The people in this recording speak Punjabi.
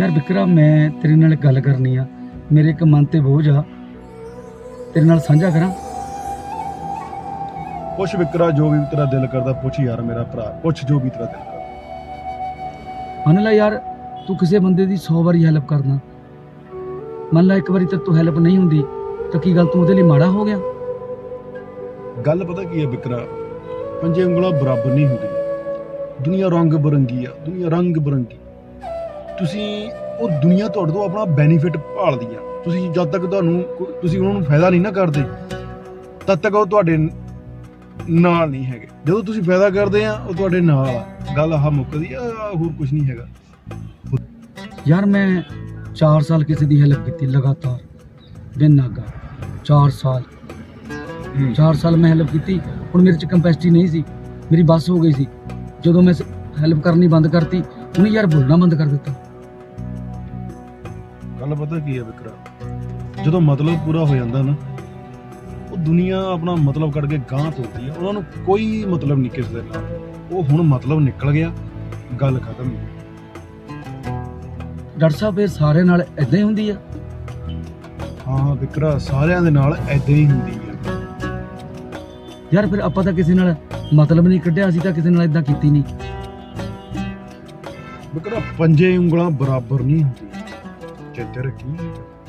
ਯਾਰ ਵਿਕਰਾ ਮੈਂ ਤੇਰੇ ਨਾਲ ਇੱਕ ਗੱਲ ਕਰਨੀ ਆ। ਮੇਰੇ ਇੱਕ ਮਨ ਤੇ ਬੋਝ ਆ। ਤੇਰੇ ਨਾਲ ਸਾਂਝਾ ਕਰਾਂ? ਪੁੱਛ ਵਿਕਰਾ ਜੋ ਵੀ ਤੇਰਾ ਦਿਲ ਕਰਦਾ ਪੁੱਛ ਯਾਰ ਮੇਰਾ ਭਰਾ। ਪੁੱਛ ਜੋ ਵੀ ਤੇਰਾ ਦਿਲ ਕਰਦਾ। ਮੰਨ ਲੈ ਯਾਰ ਤੂੰ ਕਿਸੇ ਬੰਦੇ ਦੀ 100 ਵਾਰੀ ਹੈਲਪ ਕਰਨਾ। ਮੰਨ ਲੈ ਇੱਕ ਵਾਰੀ ਤੇ ਤੂੰ ਹੈਲਪ ਨਹੀਂ ਹੁੰਦੀ ਤਾਂ ਕੀ ਗੱਲ ਤੂੰ ਉਹਦੇ ਲਈ ਮਾੜਾ ਹੋ ਗਿਆ? ਗੱਲ ਪਤਾ ਕੀ ਹੈ ਵਿਕਰਾ ਪੰਜੇ ਉਂਗਲਾਂ ਬਰਾਬਰ ਨਹੀਂ ਹੁੰਦੀਆਂ। ਦੁਨੀਆ ਰੰਗ ਬਰੰਗੀ ਆ ਦੁਨੀਆ ਰੰਗ ਬਰੰਗੀ। ਤੁਸੀਂ ਉਹ ਦੁਨੀਆ ਤੁਹਾਡੇ ਤੋਂ ਆਪਣਾ ਬੈਨੀਫਿਟ ਭਾਲਦੀ ਆ। ਤੁਸੀਂ ਜਦ ਤੱਕ ਤੁਹਾਨੂੰ ਤੁਸੀਂ ਉਹਨਾਂ ਨੂੰ ਫਾਇਦਾ ਨਹੀਂ ਨਾ ਕਰਦੇ ਤਦ ਤੱਕ ਉਹ ਤੁਹਾਡੇ ਨਾਲ ਨਹੀਂ ਹੈਗੇ। ਜਦੋਂ ਤੁਸੀਂ ਫਾਇਦਾ ਕਰਦੇ ਆ ਉਹ ਤੁਹਾਡੇ ਨਾਲ ਆ। ਗੱਲ ਆਹ ਮੁੱਕਦੀ ਆ ਹੋਰ ਕੁਝ ਨਹੀਂ ਹੈਗਾ। ਯਾਰ ਮੈਂ 4 ਸਾਲ ਕਿਸੇ ਦੀ ਹੈਲਪ ਕੀਤੀ ਲਗਾਤਾਰ ਬਿਨ ਨਾਗਾ 4 ਸਾਲ। 4 ਸਾਲ ਮੈਂ ਹੈਲਪ ਕੀਤੀ ਹੁਣ ਮੇਰੇ ਚ ਕੰਪੈਸਿਟੀ ਨਹੀਂ ਸੀ। ਮੇਰੀ ਬੱਸ ਹੋ ਗਈ ਸੀ। ਜਦੋਂ ਮੈਂ ਹੈਲਪ ਕਰਨੀ ਬੰਦ ਕਰਤੀ ਉਹਨੇ ਯਾਰ ਬੋਲਣਾ ਬੰਦ ਕਰ ਦਿੱਤਾ। ਗੱਲ ਪਤਾ ਕੀ ਹੈ ਵਿਕਰਾ ਜਦੋਂ ਮਤਲਬ ਪੂਰਾ ਹੋ ਜਾਂਦਾ ਨਾ ਉਹ ਦੁਨੀਆ ਆਪਣਾ ਮਤਲਬ ਕੱਢ ਕੇ ਗਾਂਹ ਤੁਰਦੀ ਹੈ। ਉਹਨਾਂ ਨੂੰ ਕੋਈ ਮਤਲਬ ਨਹੀਂ ਕਿਸੇ ਦੇ। ਨਾਲ ਉਹ ਹੁਣ ਮਤਲਬ ਨਿਕਲ ਗਿਆ ਗੱਲ ਖਤਮ ਡਾਕਟਰ ਸਾਹਿਬ ਇਹ ਸਾਰੇ ਨਾਲ ਇਦਾਂ ਹੀ ਹੁੰਦੀ ਆ ਹਾਂ ਵਿਕਰਾ ਸਾਰਿਆਂ ਦੇ ਨਾਲ ਐਦਾਂ ਹੀ ਹੁੰਦੀ ਹੈ। ਯਾਰ ਫਿਰ ਆਪਾਂ ਤਾਂ ਕਿਸੇ ਨਾਲ ਮਤਲਬ ਨਹੀਂ ਕੱਢਿਆ ਅਸੀਂ ਤਾਂ ਕਿਸੇ ਨਾਲ ਇਦਾਂ ਕੀਤੀ ਨਹੀਂ। ਵਿਕਰਾ ਪੰਜੇ ਉਂਗਲਾਂ ਬਰਾਬਰ ਨਹੀਂ dianteira aqui, então.